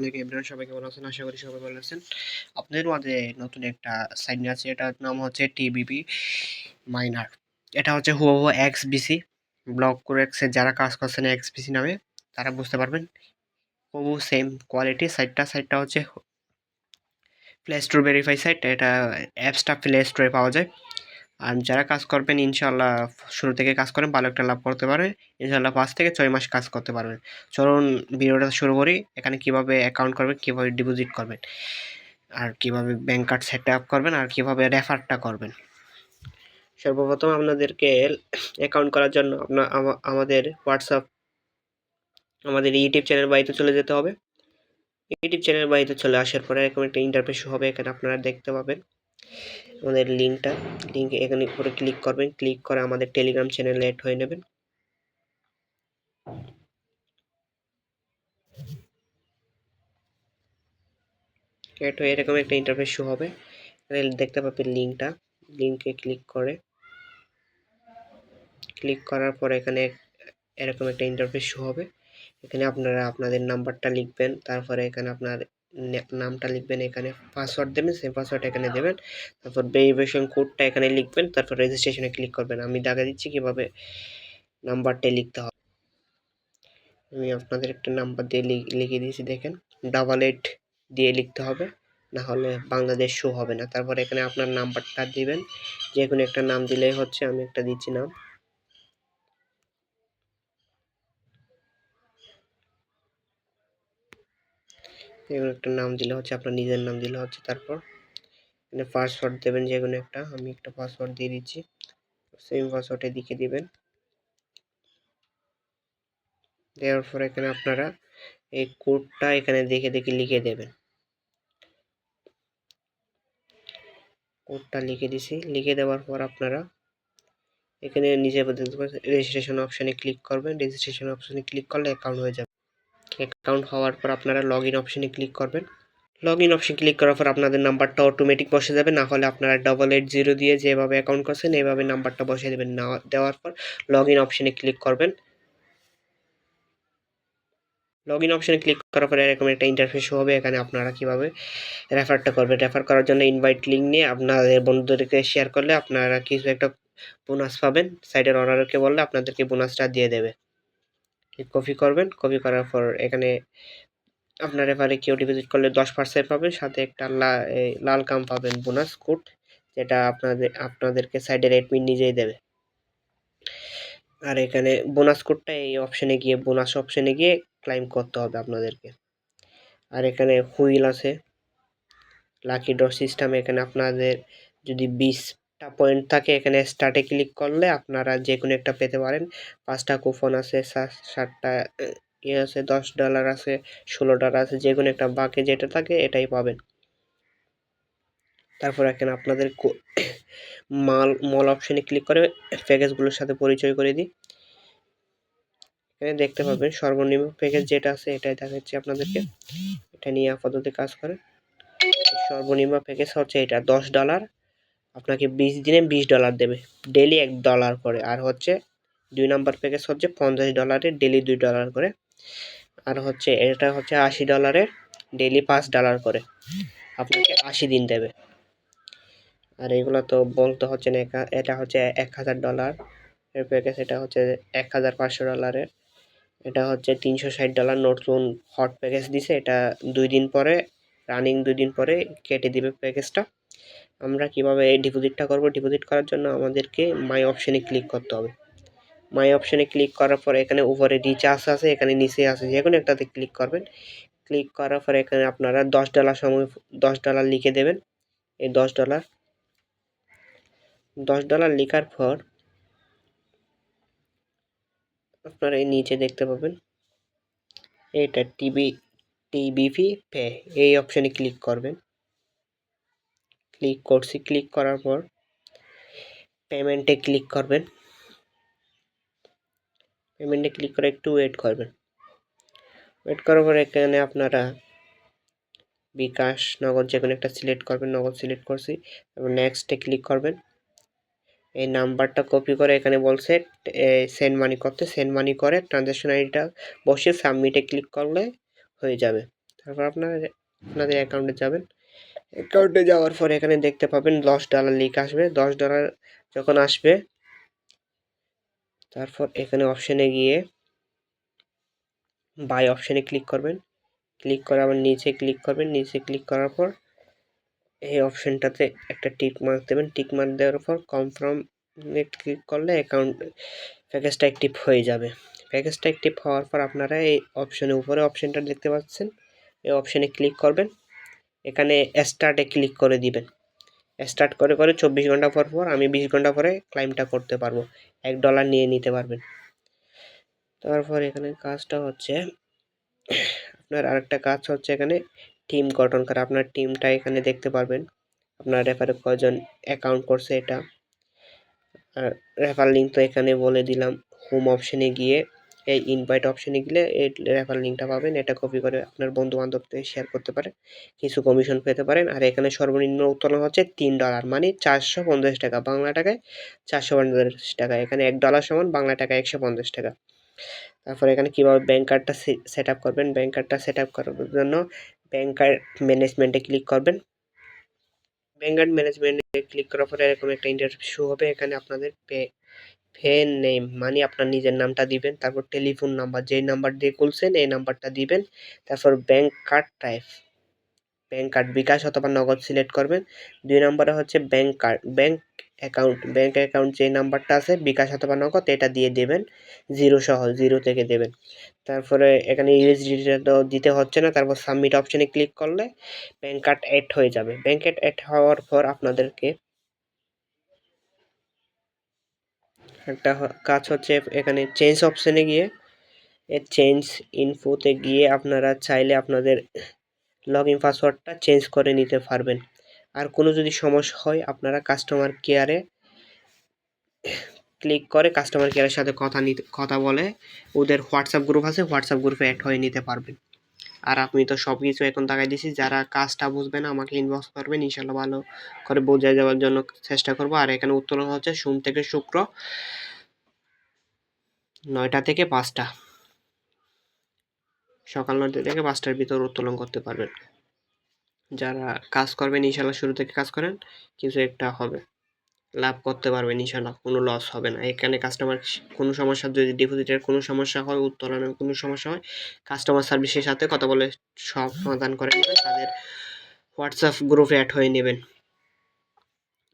আলাইকুম ইমরান সবাই কেমন আছেন? আশা করি সবাই ভালো আছেন। আপনাদের মাঝে নতুন একটা আছে এটার নাম হচ্ছে টিবিবি মাইনার। এটা হচ্ছে এক্স বিসি ব্লক করে যারা কাজ করছেন এক্স বিসি নামে, তারা বুঝতে পারবেন। হুবহু সেম কোয়ালিটি, সাইটটা সাইটটা হচ্ছে প্লে স্টোর ভেরিফাই সাইট, এটা অ্যাপসটা প্লে স্টোরে পাওয়া যায়। আর যারা কাজ করবেন ইনশাল্লাহ শুরু থেকে কাজ করেন, ভালো একটা লাভ করতে পারবে। ইনশাল্লাহ পাঁচ থেকে ছয় মাস কাজ করতে পারবেন। চলুন ভিডিওটা শুরু করি। এখানে কীভাবে অ্যাকাউন্ট করবেন, কীভাবে ডিপোজিট করবেন, আর কীভাবে ব্যাঙ্ক কার্ড সেট আপ করবেন, আর কীভাবে রেফারটা করবেন। সর্বপ্রথম আপনাদেরকে অ্যাকাউন্ট করার জন্য আপনার আমাদের হোয়াটসঅ্যাপ আমাদের ইউটিউব চ্যানেল বাড়িতে চলে যেতে হবে। ইউটিউব চ্যানেল বাড়িতে চলে আসার পরে এরকম একটা ইন্টারফেস হবে, এখানে আপনারা দেখতে পাবেন। আমাদের লিঙ্কটা, লিঙ্ক এখানে উপরে ক্লিক করবেন, ক্লিক করে আমাদের টেলিগ্রাম চ্যানেলে অ্যাড হয়ে নেবেন। অ্যাড হয়ে এরকম একটা ইন্টারফেস শো হবে। এখানে দেখতে পাবেন লিঙ্কটা, লিঙ্কে ক্লিক করে। ক্লিক করার পর এখানে এরকম একটা ইন্টারফেস শো হবে। এখানে আপনারা আপনাদের নাম্বারটা লিখবেন, তারপরে এখানে আপনার নামটা লিখবেন এখানে পাসওয়ার্ড দেবেন সেই পাসওয়ার্ড এখানে দেবেন। তারপর ভেরিফিকেশন কোডটা এখানে লিখবেন, তারপর রেজিস্ট্রেশনে ক্লিক করবেন। আমি দেখা দিচ্ছি কীভাবে নাম্বারটা লিখতে হবে। আমি আপনাদের একটা নাম্বার দিয়ে লিখে দিয়েছি, দেখেন। ডাবল এইট দিয়ে লিখতে হবে, না হলে বাংলাদেশ শো হবে না। তারপর এখানে আপনার নাম্বারটা দিবেন। যে কোনো একটা নাম দিলেই হচ্ছে, আমি একটা দিচ্ছি নাম। এগুলো একটা নাম দিলে হচ্ছে আপনার নিজের নাম দিলে হচ্ছে তারপর এখানে পাসওয়ার্ড দেবেন যে কোনো একটা, আমি একটা পাসওয়ার্ড দিয়ে দিচ্ছি সেম পাসওয়ার্ডে দিকে দিবেন। দেওয়ার পর এখানে আপনারা এই কোডটা এখানে দেখে দেখে লিখে দেবেন। কোডটা লিখে দিছি, লিখে দেওয়ার পর আপনারা এখানে নিজে রেজিস্ট্রেশন অপশানে ক্লিক করবেন। রেজিস্ট্রেশন অপশানে ক্লিক করলে অ্যাকাউন্ট হয়ে যাবে। অ্যাকাউন্ট হওয়ার পর আপনারা লগ ইন অপশানে ক্লিক করবেন। লগ ইন অপশন ক্লিক করার পর আপনাদের নাম্বারটা অটোমেটিক বসে যাবে, না হলে আপনারা ডবল এইট জিরো দিয়ে যেভাবে অ্যাকাউন্ট করছেন এইভাবে নাম্বারটা বসে দেবেন। না, দেওয়ার পর লগ ইন অপশানে ক্লিক করবেন। লগ ইন অপশানে ক্লিক করার পরে এরকম একটা ইন্টারফেস হবে, এখানে আপনারা কীভাবে রেফারটা করবেন। রেফার করার জন্য ইনভাইট লিঙ্ক নিয়ে আপনাদের বন্ধুদেরকে শেয়ার করলে আপনারা কিছু একটা বোনাস পাবেন। সাইডের অনারকে বললে আপনাদেরকে বোনাসটা দিয়ে দেবে। কপি করবেন। কপি করার পর এখানে আপনার এবারে কেউ ডিপোজিট করলে দশ পার্সেন্ট পাবেন। সাথে একটা লাল কাম পাবেন বোনাস কোড যেটা আপনাদের, আপনাদেরকে সাইডে অ্যাডমিন নিজেই দেবে। আর এখানে বোনাস কোডটা এই অপশানে গিয়ে বোনাস অপশানে গিয়ে ক্লাইম করতে হবে আপনাদেরকে। আর এখানে হুইল আছে। লাকি ড্র সিস্টেম এখানে আপনাদের যদি বিশটা পয়েন্ট থাকে, এখানে স্টার্টে ক্লিক করলে আপনারা যে কোনো একটা পেতে পারেন। পাঁচটা কুপন আছে ষাটটা ইয়ে আছে, দশ ডলার আছে, ষোলো ডলার আছে যে কোনো একটা বাকে যেটা থাকে এটাই পাবেন। তারপর এখানে আপনাদের মাল মল অপশানে ক্লিক করে প্যাকেজগুলোর সাথে পরিচয় করে দিই। এখানে দেখতে পাবেন সর্বনিম্ন প্যাকেজ যেটা আছে এটাই দেখাচ্ছি আপনাদেরকে। এটা নিয়ে আপাতত কাজ করে সর্বনিম্ন প্যাকেজ হচ্ছে এটা, দশ ডলার আপনাকে বিশ দিনে বিশ ডলার দেবে। ডেলি এক ডলার করে। আর হচ্ছে দুই নাম্বার প্যাকেজ হচ্ছে পঞ্চাশ ডলারের ডেলি দুই ডলার করে। আর হচ্ছে এটা হচ্ছে আশি ডলারের ডেলি পাঁচ ডলার করে। আপনাকে আশি দিন দেবে। আর এগুলো তো বলতে হচ্ছে না এটা হচ্ছে এক হাজার ডলার এর প্যাকেজ এটা হচ্ছে এক হাজার পাঁচশো ডলারের এটা হচ্ছে তিনশো ষাট ডলার নতুন হট প্যাকেজ দিছে। এটা দুই দিন পরে রানিং দুই দিন পরে কেটে দিবে প্যাকেজটা আমরা কীভাবে ডিপোজিটটা করব? ডিপোজিট করার জন্য আমাদেরকে মাই অপশানে ক্লিক করতে হবে। মাই অপশানে ক্লিক করার পর এখানে উপরে রিচার্জ আছে, এখানে নিচে আছে, যে কোনো একটাতে ক্লিক করবেন। ক্লিক করার পর এখানে আপনারা দশ ডলার সময়, দশ ডলার লিখে দেবেন। এই দশ ডলার দশ ডলার লেখার পর আপনারা এই নিচে দেখতে পাবেন। এটা টিভি টিবিপি পে এই অপশানে ক্লিক করবেন। ক্লিক করছি ক্লিক করার পর পেমেন্টে ক্লিক করবেন। পেমেন্টে ক্লিক করে একটু ওয়েট করবেন। ওয়েট করার পর এখানে আপনারা বিকাশ, নগদ যে কোনো একটা সিলেক্ট করবেন, নগদ সিলেক্ট করছি, তারপর নেক্সটে ক্লিক করবেন। এই নাম্বারটা কপি করে এখানে বলছে সেন্ড মানি করতে সেন্ড মানি করে ট্রানজ্যাকশন আইডিটা বসে সাবমিটে ক্লিক করলে হয়ে যাবে। তারপর আপনারা, আপনাদের অ্যাকাউন্টে যাবেন। অ্যাকাউন্টে যাওয়ার পর এখানে দেখতে পাবেন দশ ডলার লিক আসবে। দশ ডলার যখন আসবে, তারপর এখানে অপশানে গিয়ে বাই অপশানে ক্লিক করবেন। ক্লিক করে আবার নিচে ক্লিক করবেন। নিচে ক্লিক করার পর এই অপশানটাতে একটা টিক মার্ক দেবেন। টিক মার্ক দেওয়ার পর কনফার্ম নেট ক্লিক করলে অ্যাকাউন্ট প্যাকেজটা অ্যাক্টিভ হয়ে যাবে। প্যাকেজটা অ্যাক্টিভ হওয়ার পর আপনারা এই অপশানের উপরে অপশানটা দেখতে পাচ্ছেন। এই অপশানে ক্লিক করবেন। এখানে স্টার্টে ক্লিক করে দিবেন। স্টার্ট করে করে চব্বিশ ঘণ্টা পর পর আমি বিশ ঘণ্টা পরে ক্লাইমটা করতে পারব। এক ডলার নিয়ে নিতে পারবেন। তারপর এখানে কাজটা হচ্ছে, আপনার আরেকটা কাজ হচ্ছে এখানে টিম গঠন করা। আপনার টিমটা এখানে দেখতে পারবেন। আপনার রেফারে কয়জন অ্যাকাউন্ট করছে এটা। আর রেফার লিঙ্ক তো এখানে বলে দিলাম। হোম অপশানে গিয়ে এই ইনভাইট অপশানে গেলে এই রেফার লিঙ্কটা পাবেন। এটা কপি করে আপনার বন্ধু বান্ধবদের শেয়ার করতে পারেন। কিছু কমিশন পেতে পারেন। আর এখানে সর্বনিম্ন উত্তোলন হচ্ছে তিন ডলার মানে চারশো পঞ্চাশ টাকা বাংলা টাকায় চারশো পঞ্চাশ টাকা। এখানে এক ডলার সমান বাংলা টাকা একশো পঞ্চাশ টাকা। তারপরে এখানে কীভাবে ব্যাঙ্ক কার্ডটা সেট আপ করবেন? ব্যাঙ্ক কার্ডটা সেট আপ করার জন্য ব্যাঙ্ক কার্ড ম্যানেজমেন্টে ক্লিক করবেন। ব্যাঙ্ক কার্ড ম্যানেজমেন্টে ক্লিক করার পরে এরকম একটা ইন্টারভিউ হবে। এখানে আপনাদের পে ফে নেম মানে আপনার নিজের নামটা দিবেন, তারপর টেলিফোন নাম্বার যেই নাম্বার দিয়ে খুলছেন, এই নাম্বারটা দিবেন, তারপর bank card type bank card bKash অথবা নগদ সিলেক্ট করবেন, দুই নম্বরে হচ্ছে bank card bank account bank account যে নাম্বারটা আছে, বিকাশ অথবা নগদ, এটা দিয়ে দেবেন জিরো সহ জিরো থেকে দেবেন। তারপরে এখানে ইউএসডিটা তো দিতে হচ্ছে না, তারপর সাবমিট অপশানে ক্লিক করলে ব্যাঙ্ক কার্ড অ্যাড হয়ে যাবে। ব্যাঙ্ক কার্ড অ্যাড হওয়ার পর আপনাদেরকে একটা কাজ হচ্ছে এখানে চেঞ্জ অপশানে গিয়ে চেঞ্জ ইনফোতে গিয়ে আপনারা চাইলে আপনাদের লগ ইন পাসওয়ার্ডটা চেঞ্জ করে নিতে পারবেন। আর কোনো যদি সমস্যা হয়, আপনারা কাস্টমার কেয়ারে ক্লিক করে কাস্টমার কেয়ারের সাথে কথা নিতে, কথা বলে, ওদের হোয়াটসঅ্যাপ গ্রুপ আছে হোয়াটসঅ্যাপ গ্রুপে অ্যাড হয়ে নিতে পারবেন। আর আপনি তো সব কিছু এখন দেখাই দিছি যারা কাজটা বুঝবেন আমাকে ইনবক্স করবেন ইনশাল্লাহ ভালো করে বোঝা যাওয়ার জন্য চেষ্টা করব। আর এখানে উত্তোলন হচ্ছে, সোম থেকে শুক্র নয়টা থেকে পাঁচটা। সকাল নয়টা থেকে পাঁচটার ভিতর উত্তোলন করতে পারবেন। যারা কাজ করবেন ইনশাল্লাহ শুরু থেকে কাজ করেন, কিছু একটা হবে। লাভ করতে পারবেন ইনশাল্লাহ কোনো লস হবে না। এখানে কাস্টমার কোনো সমস্যা, যদি ডিপোজিটের কোনো সমস্যা হয়, উত্তোলনের কোনো সমস্যা হয় কাস্টমার সার্ভিসের সাথে কথা বলে সব সমাধান করে নেবেন, তাদের হোয়াটসঅ্যাপ গ্রুপে অ্যাড হয়ে নেবেন।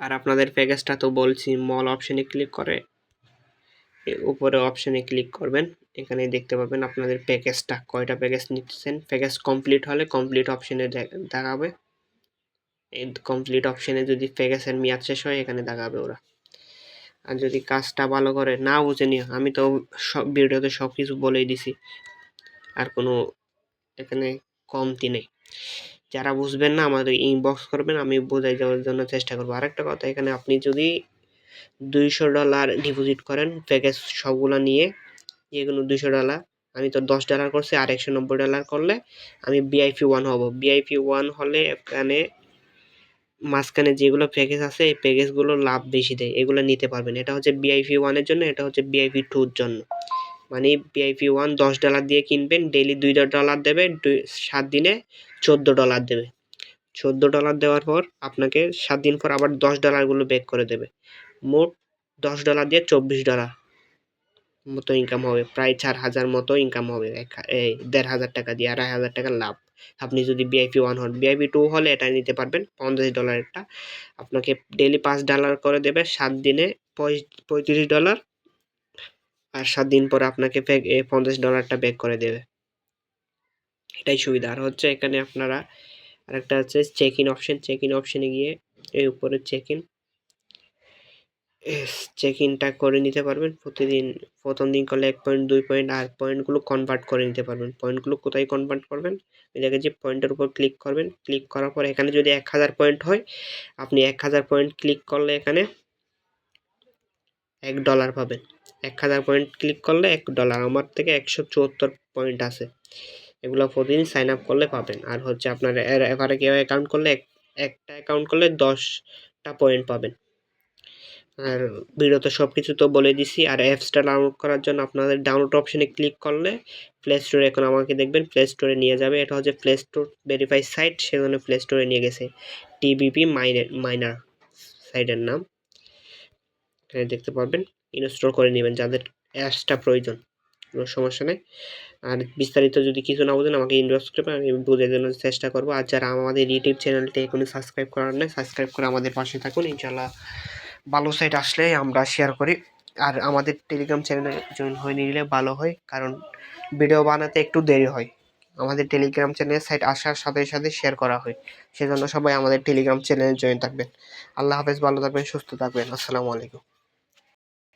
আর আপনাদের প্যাকেজটা তো বলছি মল অপশানে ক্লিক করে উপরে অপশানে ক্লিক করবেন এখানে দেখতে পাবেন আপনাদের প্যাকেজটা কয়টা প্যাকেজ নিচ্ছেন। প্যাকেজ কমপ্লিট হলে কমপ্লিট অপশানে দেখাবে। কমপ্লিট অপশানে যদি প্যাকেজের মেয়াদ শেষ হয়, এখানে দেখাবে ওরা। আর যদি কাজটা ভালো করে না বুঝে নিও, আমি তো সব ভিডিওতে সব কিছু বলেই দিছি। আর কোনো এখানে কমতি নেই। যারা বুঝবেন না, আমাদের ইনবক্স করবেন, আমি বোঝাই যাওয়ার জন্য চেষ্টা করব। আরেকটা কথা, এখানে আপনি যদি দুইশো ডলার ডিপোজিট করেন প্যাকেজ সবগুলো নিয়ে যেগুলো দুইশো ডলার আমি তো দশ ডলার করছি, আর একশো নব্বই ডলার করলে আমি বিআইপি ওয়ান হব। বিআইপি ওয়ান হলে এখানে মাঝখানে যেগুলো প্যাকেজ আছে, এই প্যাকেজগুলো লাভ বেশি দেয়। এগুলো নিতে পারবেন। এটা হচ্ছে বিআইপি ওয়ানের জন্য, এটা হচ্ছে বিআইপি টুর জন্য। মানে বিআইপি ওয়ান দশ ডলার দিয়ে কিনবেন ডেইলি দুই ডলার দেবে, দুই, সাত দিনে চোদ্দ ডলার দেবে। চোদ্দ ডলার দেওয়ার পর আপনাকে সাত দিন পর আবার দশ ডলারগুলো ব্যাক করে দেবে। মোট দশ ডলার দিয়ে চব্বিশ ডলার মতো ইনকাম হবে। প্রায় চার হাজার মতো ইনকাম হবে। এই দেড় হাজার টাকা দিয়ে আড়াই হাজার টাকা লাভ। আপনি যদি বিআইপি ওয়ান হন বিআইপি টু হলে এটা নিতে পারবেন, পঞ্চাশ ডলারেরটা। আপনাকে ডেলি পাঁচ ডলার করে দেবে, সাত দিনে পঁয়ত্রিশ ডলার আর সাত দিন পরে আপনাকে পঞ্চাশ ডলারটা ব্যাক করে দেবে। এটাই সুবিধা। আর হচ্ছে এখানে আপনারা আরেকটা হচ্ছে check in option check in অপশনে গিয়ে এই উপরে চেক ইন চেক ইনটা করে নিতে পারবেন। প্রতিদিন প্রথম দিন করলে এক পয়েন্ট দুই পয়েন্ট আর পয়েন্টগুলো কনভার্ট করে নিতে পারবেন। পয়েন্টগুলো কোথায় কনভার্ট করবেন? জায়গায় যে পয়েন্টের উপর ক্লিক করবেন ক্লিক করার পর এখানে যদি এক হাজার পয়েন্ট হয়, আপনি এক হাজার পয়েন্ট ক্লিক করলে এখানে এক ডলার পাবেন। এক হাজার পয়েন্ট ক্লিক করলে এক ডলার আমার থেকে একশো চুয়াত্তর পয়েন্ট আছে। এগুলো প্রতিদিন সাইন আপ করলে পাবেন। আর হচ্ছে আপনার এবারে কেউ অ্যাকাউন্ট করলে একটা অ্যাকাউন্ট করলে দশটা পয়েন্ট পাবেন। আর ভিডিওতে সব কিছু তো বলে দিছি। আর অ্যাপসটা ডাউনলোড করার জন্য আপনাদের ডাউনলোড অপশনে ক্লিক করলে প্লে স্টোরে এখন আমাকে দেখবেন প্লে স্টোরে নিয়ে যাবে। এটা হচ্ছে প্লে স্টোর ভেরিফাই সাইট সেখানে প্লে স্টোরে নিয়ে গেছে টিবিপি মাইনের মাইনার সাইটের নাম। এখানে দেখতে পারবেন ইনস্টল করে নেবেন যাদের অ্যাপসটা প্রয়োজন। কোনো সমস্যা নেই। আর বিস্তারিত যদি কিছু না বোঝেন, আমাকে ইনবক্স করবেন আমি বুঝে দেওয়ার চেষ্টা করব। আর যারা আমাদের ইউটিউব চ্যানেলটি এখনই সাবস্ক্রাইব করার নেই সাবস্ক্রাইব করে আমাদের পাশে থাকুন। ইনশাল্লাহ ভালো সাইট আসলে আমরা শেয়ার করি। আর আমাদের টেলিগ্রাম চ্যানেলে জয়েন হয়ে নিলে ভালো হয়, কারণ ভিডিও বানাতে একটু দেরি হয়। আমাদের টেলিগ্রাম চ্যানেলের সাইট আসার সাথে সাথে শেয়ার করা হয়, সেজন্য সবাই আমাদের টেলিগ্রাম চ্যানেলে জয়েন থাকবেন। আল্লাহ হাফেজ, ভালো থাকবেন, সুস্থ থাকবেন। আসসালামু আলাইকুম।